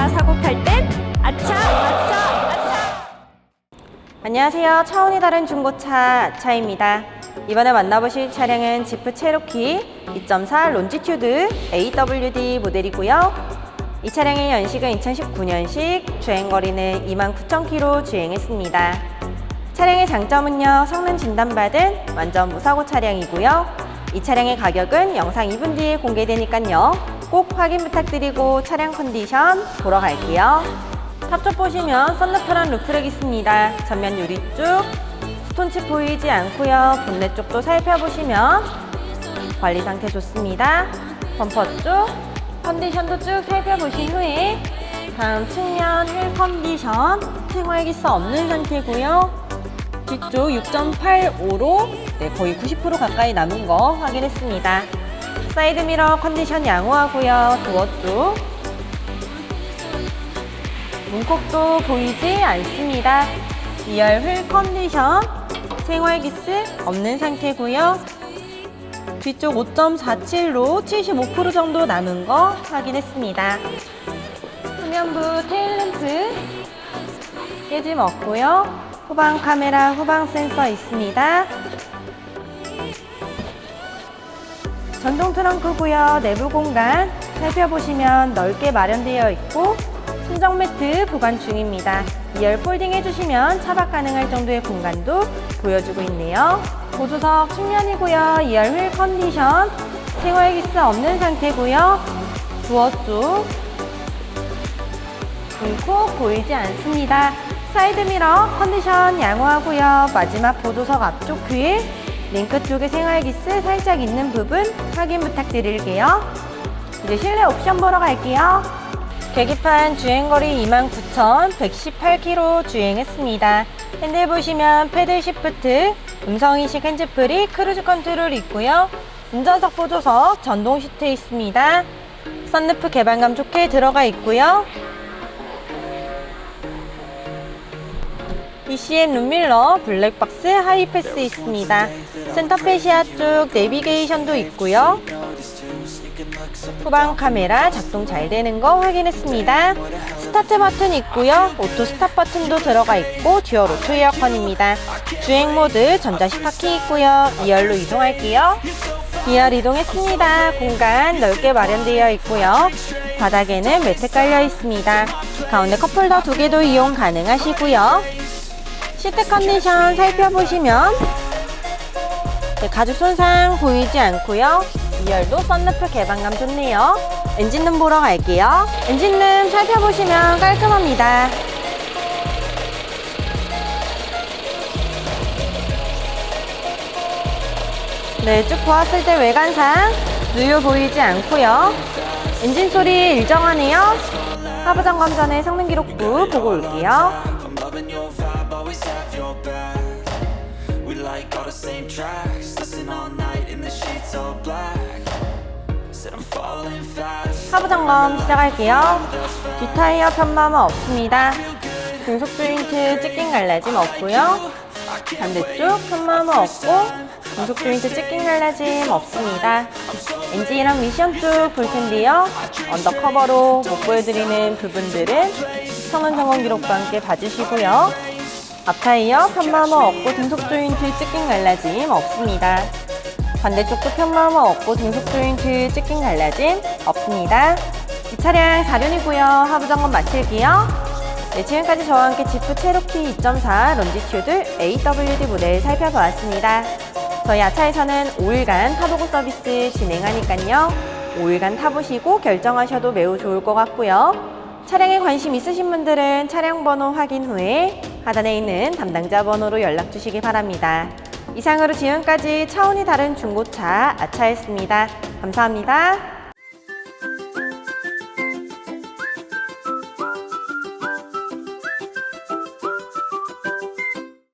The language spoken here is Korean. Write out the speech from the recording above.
차 사고 팔 땐 아차 아차 아차 안녕하세요. 차원이 다른 중고차 차입니다. 이번에 만나보실 차량은 지프 체로키 2.4 론지튜드 AWD 모델이고요. 이 차량의 연식은 2019년식, 주행거리는 29,000km 주행했습니다. 차량의 장점은요, 성능 진단받은 완전 무사고 차량이고요. 이 차량의 가격은 영상 2분 뒤에 공개되니깐요 꼭 확인 부탁드리고 차량 컨디션 보러 갈게요. 탑쪽 보시면 썬루프랑 루프렉 있습니다. 전면 유리 쪽 스톤칩 보이지 않고요. 본넷 쪽도 살펴보시면 관리 상태 좋습니다. 범퍼 쪽 컨디션도 쭉 살펴보신 후에 다음 측면 휠 컨디션 생활기스 없는 상태고요. 뒤쪽 6.85로 네, 거의 90% 가까이 남은 거 확인했습니다. 사이드 미러 컨디션 양호하고요. 도어 쪽 문콕도 보이지 않습니다. 2열 휠 컨디션 생활기스 없는 상태고요. 뒤쪽 5.47로 75% 정도 남은 거 확인했습니다. 후면부 테일램프 깨짐 없고요. 후방 카메라, 후방 센서 있습니다. 전동 트렁크고요. 내부 공간 살펴보시면 넓게 마련되어 있고 순정 매트 보관 중입니다. 2열 폴딩 해주시면 차박 가능할 정도의 공간도 보여주고 있네요. 보조석 측면이고요. 2열 휠 컨디션 생활기스 없는 상태고요. 두어 쪽 불콕 보이지 않습니다. 사이드 미러 컨디션 양호하고요. 마지막 보조석 앞쪽 휠 링크 쪽에 생활기스 살짝 있는 부분 확인 부탁드릴게요. 이제 실내 옵션 보러 갈게요. 계기판 주행거리 29,118km 주행했습니다. 핸들 보시면 패들 시프트, 음성인식 핸즈프리, 크루즈 컨트롤 있고요. 운전석 보조석, 전동 시트 있습니다. 썬루프 개방감 좋게 들어가 있고요. ECM 룸밀러, 블랙박스, 하이패스 있습니다. 센터페시아 쪽 내비게이션도 있고요. 후방 카메라 작동 잘 되는 거 확인했습니다. 스타트 버튼 있고요. 오토 스탑 버튼도 들어가 있고 듀얼 오토 에어컨입니다. 주행 모드 전자식 바퀴 있고요. 2열로 이동할게요. 2열 이동했습니다. 공간 넓게 마련되어 있고요. 바닥에는 매트 깔려 있습니다. 가운데 컵홀더 두 개도 이용 가능하시고요. 시트 컨디션 살펴보시면 네, 가죽 손상 보이지 않고요. 2열도 썬루프 개방감 좋네요. 엔진룸 보러 갈게요. 엔진룸 살펴보시면 깔끔합니다. 네, 쭉 보았을 때 외관상 누유 보이지 않고요. 엔진 소리 일정하네요. 하부 점검 전에 성능 기록부 보고 올게요. Loving your vibe, always have your back. We like all the same tracks, listen all night in the sheets all black. Said I'm falling fast. 하부 점검 시작할게요. 뒷타이어 편마모 없습니다. 등속 조인트 찢긴 갈라짐 없고요. 반대쪽 편마모 없고 등속 조인트 찢긴 갈라짐 없습니다. 엔진이랑 미션 쪽 볼 텐데요. 언더커버로 못 보여드리는 부분들은 성능 점검 기록과 함께 봐주시고요. 앞타이어 편마모 없고 등속 조인트 찢긴 갈라짐 없습니다. 반대쪽도 편마모 없고 등속 조인트 찢긴 갈라짐 없습니다. 이 차량 4륜이고요. 하부 점검 마칠게요. 네, 지금까지 저와 함께 지프 체로키 2.4 론지튜드 AWD 모델 살펴보았습니다. 저희 아차에서는 5일간 타보고 서비스 진행하니까요. 5일간 타보시고 결정하셔도 매우 좋을 것 같고요. 차량에 관심 있으신 분들은 차량 번호 확인 후에 하단에 있는 담당자 번호로 연락 주시기 바랍니다. 이상으로 지금까지 차원이 다른 중고차 아차였습니다. 감사합니다.